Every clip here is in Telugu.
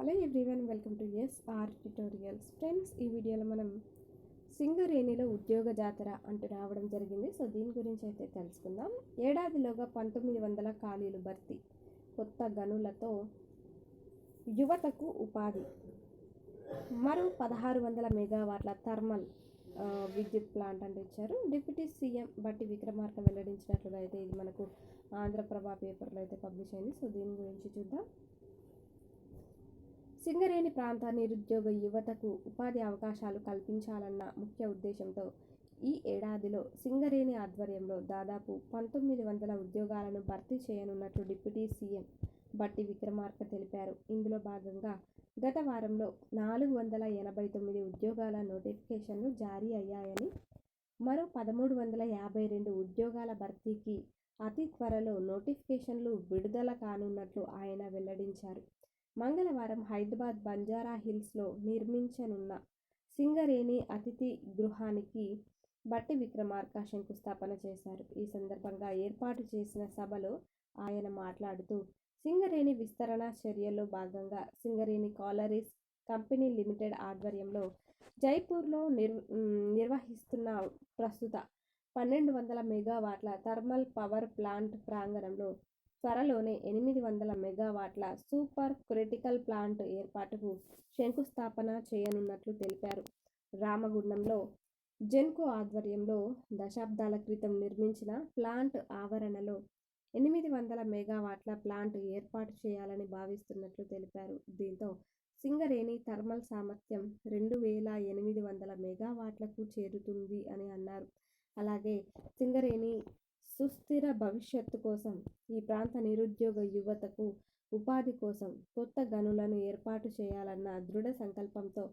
Hello everyone welcome to S R tutorials. Friends ఈ వీడియోలో మనం సింగరేణిలో ఉద్యోగ జాతర అంటూ రావడం జరిగింది. సో దీని గురించి అయితే తెలుసుకుందాం. ఏడాదిలోగా పంతొమ్మిది వందల ఖాళీలు భర్తీ. కొత్త గనులతో యువతకు ఉపాధి. మరో పదహారు వందల మెగావాట్ల థర్మల్ విద్యుత్ ప్లాంట్ అంటే ఇచ్చారు. డిప్యూటీ సీఎం బట్టి విక్రమార్క వెల్లడించినట్లుగా అయితే ఇది మనకు ఆంధ్రప్రభ పేపర్లో అయితే పబ్లిష్ అయింది. సో దీని గురించి చూద్దాం. సింగరేణి ప్రాంత నిరుద్యోగ యువతకు ఉపాధి అవకాశాలు కల్పించాలన్న ముఖ్య ఉద్దేశంతో ఈ ఏడాదిలో సింగరేణి ఆధ్వర్యంలో దాదాపు పంతొమ్మిది వందల ఉద్యోగాలను భర్తీ చేయనున్నట్లు డిప్యూటీ సీఎం బట్టి విక్రమార్క తెలిపారు. ఇందులో భాగంగా గత వారంలో నాలుగు వందల ఎనభై తొమ్మిది ఉద్యోగాల నోటిఫికేషన్లు జారీ అయ్యాయని మరో పదమూడు వందల యాభై రెండు ఉద్యోగాల భర్తీకి అతి త్వరలో నోటిఫికేషన్లు విడుదల కానున్నట్లు ఆయన వెల్లడించారు. మంగళవారం హైదరాబాద్ బంజారా హిల్స్లో నిర్మించనున్న సింగరేణి అతిథి గృహానికి బట్టి విక్రమార్క శంకుస్థాపన చేశారు. ఈ సందర్భంగా ఏర్పాటు చేసిన సభలో ఆయన మాట్లాడుతూ సింగరేణి విస్తరణ చర్యల్లో భాగంగా సింగరేణి కాలరీస్ కంపెనీ లిమిటెడ్ ఆధ్వర్యంలో జైపూర్లో నిర్ నిర్వహిస్తున్న ప్రస్తుత పన్నెండు వందల మెగావాట్ల థర్మల్ పవర్ ప్లాంట్ ప్రాంగణంలో త్వరలోనే ఎనిమిది వందల మెగావాట్ల సూపర్ క్రిటికల్ ప్లాంట్ ఏర్పాటుకు శంకుస్థాపన చేయనున్నట్లు తెలిపారు. రామగుండంలో జెన్కో ఆధ్వర్యంలో దశాబ్దాల క్రితం నిర్మించిన ప్లాంట్ ఆవరణలో ఎనిమిది వందల మెగావాట్ల ప్లాంట్ ఏర్పాటు చేయాలని భావిస్తున్నట్లు తెలిపారు. దీంతో సింగరేణి థర్మల్ సామర్థ్యం రెండు వేల ఎనిమిది వందల మెగావాట్లకు చేరుతుంది అని అన్నారు. అలాగే సింగరేణి సుస్థిర భవిష్యత్తు కోసం ఈ ప్రాంత నిరుద్యోగ యువతకు ఉపాధి కోసం కొత్త గనులను ఏర్పాటు చేయాలన్న దృఢ సంకల్పంతో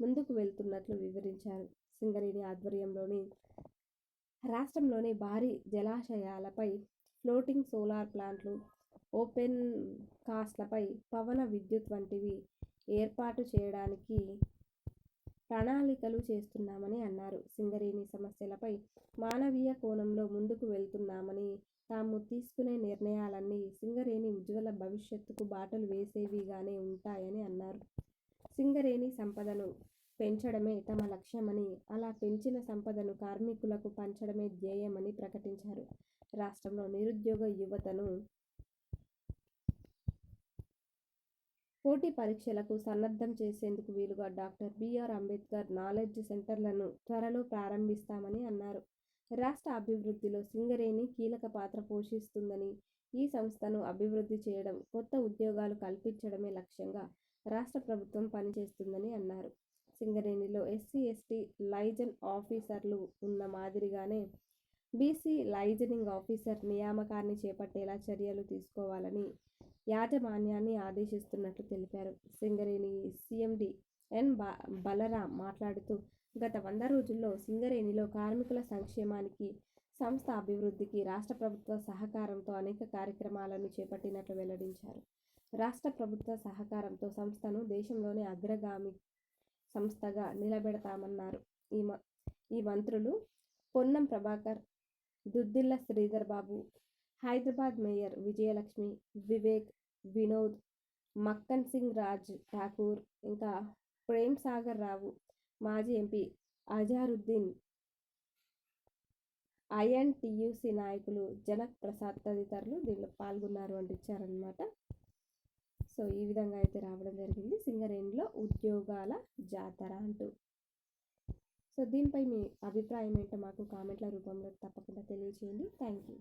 ముందుకు వెళ్తున్నట్లు వివరించారు సింగరేణి ఆధ్వర్యంలోని రాష్ట్రంలోని భారీ జలాశయాలపై ఫ్లోటింగ్ సోలార్ ప్లాంట్లు ఓపెన్ కాస్ట్లపై పవన విద్యుత్ వంటివి ఏర్పాటు చేయడానికి ప్రణాళికలు చేస్తున్నామని అన్నారు. సింగరేణి సమస్యలపై మానవీయ కోణంలో ముందుకు వెళ్తున్నామని తాము తీసుకునే నిర్ణయాలన్నీ సింగరేణి ఉజ్వల భవిష్యత్తుకు బాటలు వేసేవిగానే ఉంటాయని అన్నారు. సింగరేణి సంపదను పెంచడమే తమ లక్ష్యమని అలా పెంచిన సంపదను కార్మికులకు పంచడమే ధ్యేయమని ప్రకటించారు. రాష్ట్రంలో నిరుద్యోగ యువతను పోటీ పరీక్షలకు సన్నద్ధం చేసేందుకు వీలుగా doctor B R Ambedkar knowledge సెంటర్లను త్వరలో ప్రారంభిస్తామని అన్నారు. రాష్ట్ర అభివృద్ధిలో సింగరేణి కీలక పాత్ర పోషిస్తుందని ఈ సంస్థను అభివృద్ధి చేయడం కొత్త ఉద్యోగాలు కల్పించడమే లక్ష్యంగా రాష్ట్ర ప్రభుత్వం పనిచేస్తుందని అన్నారు. సింగరేణిలో ఎస్సీ ఎస్టీ లైజన్ ఆఫీసర్లు ఉన్న మాదిరిగానే బీసీ లైజనింగ్ ఆఫీసర్ నియామకాన్ని చేపట్టేలా చర్యలు తీసుకోవాలని యాజమాన్యాన్ని ఆదేశిస్తున్నట్లు తెలిపారు. సింగరేణి సీఎండి ఎన్ బ బలరాం మాట్లాడుతూ గత వంద రోజుల్లో సింగరేణిలో కార్మికుల సంక్షేమానికి సంస్థ అభివృద్ధికి రాష్ట్ర ప్రభుత్వ సహకారంతో అనేక కార్యక్రమాలను చేపట్టినట్లు వెల్లడించారు. రాష్ట్ర ప్రభుత్వ సహకారంతో సంస్థను దేశంలోని అగ్రగామి సంస్థగా నిలబెడతామన్నారు. ఈ మ ఈ మంత్రులు పొన్నం ప్రభాకర్ దుద్దిల్ల శ్రీధర్ బాబు హైదరాబాద్ మేయర్ విజయలక్ష్మి వివేక్ వినోద్ మక్కన్ సింగ్ రాజ్ ఠాకూర్ ఇంకా ప్రేమ్ సాగర్ రావు మాజీ ఎంపీ అజారుద్దీన్ ఐఎన్టీయూసీ నాయకులు జనక్ ప్రసాద్ తదితరులు దీనిలో పాల్గొన్నారు అంటూ ఇచ్చారనమాట సో ఈ విధంగా అయితే రావడం జరిగింది. సింగరేణిలో ఉద్యోగాల జాతర అంటూ. సో దీనిపై మీ అభిప్రాయం ఏంటో మాకు కామెంట్ల రూపంలో తప్పకుండా తెలియజేయండి థ్యాంక్ యూ.